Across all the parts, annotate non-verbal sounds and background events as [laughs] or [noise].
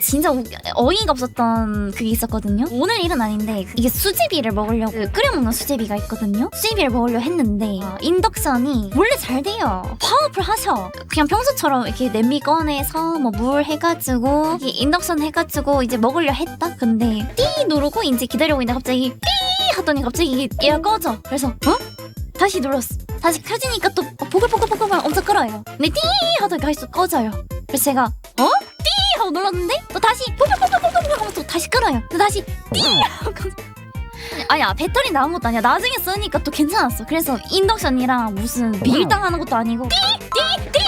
진짜 우- 어이가 없었던 그게 있었거든요. 오늘 일은 아닌데 이게 수제비를 먹으려고 그 끓여 먹는 수제비가 있거든요. 수제비를 먹으려 했는데 아, 인덕션이 원래 잘 돼요. 파워풀 하셔. 그냥 평소처럼 이렇게 냄비 꺼내서 뭐 물 해가지고 이게 인덕션 해가지고 이제 먹으려 했다. 근데 띠 누르고 이제 기다리고 있는데 갑자기 삐 하더니 갑자기 이게 얘가 꺼져. 그래서 어? 다시 눌렀어. 다시 켜지니까 또 보글보글보글 엄청 끓어요. 근데 띠 하더니 다시 또 꺼져요. 그래서 제가 어? 띠 하고 눌렀는데? 또 다시 보글보글보글 하면서 또 다시 끓어요. 또 다시 띠! 하고. [laughs] 아니야 배터리 나온 것도 아니야. 나중에 쓰니까 또 괜찮았어. 그래서 인덕션이랑 무슨 밀당하는 것도 아니고 띠띠띠띠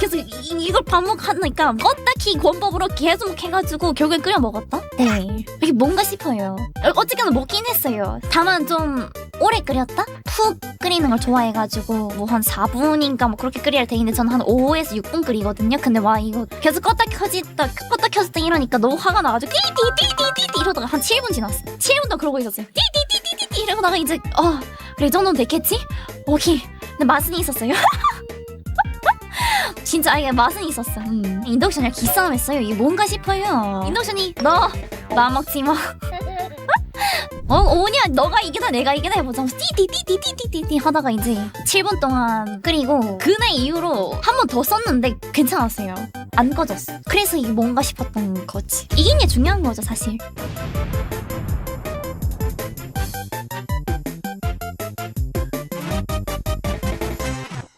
계속 이, 이걸 반복하니까 껐다 키 권법으로 계속 해가지고 결국엔 끓여 먹었다? 네. 이게 뭔가 싶어요. 어, 어쨌거나 먹긴 했어요. 다만 좀 오래 끓였다? 푹 끓이는 걸 좋아해가지고 뭐 한 4분인가 뭐 그렇게 끓여야 되는데 저는 한 5에서 6분 끓이거든요. 근데 와 이거 계속 껐다 켜졌다 껐다 때 이러니까 너무 화가 나가지고 띠띠띠띠띠 이러다가 한 7분 지났어 7분 동안 그러고 있었어요. 띠띠띠띠띠 이러다가 이제 어 그래 이 정도는 됐겠지? 오케이. 근데 맛은 있었어요. [laughs] 진짜 아예 맛은 있었어. 음. 인덕션이랑 기싸움 했어요. 이게 뭔가 싶어요. 인덕션이 너 나 먹지 마 어, 오냐, 너가 이기다, 내가 이기다 해보자. 띠띠띠띠띠띠띠 하다가 이제 7분 동안 끓이고, 그날 이후로 한 번 더 썼는데 괜찮았어요. 안 꺼졌어. 그래서 이게 뭔가 싶었던 거지. 이긴 게 중요한 거죠, 사실.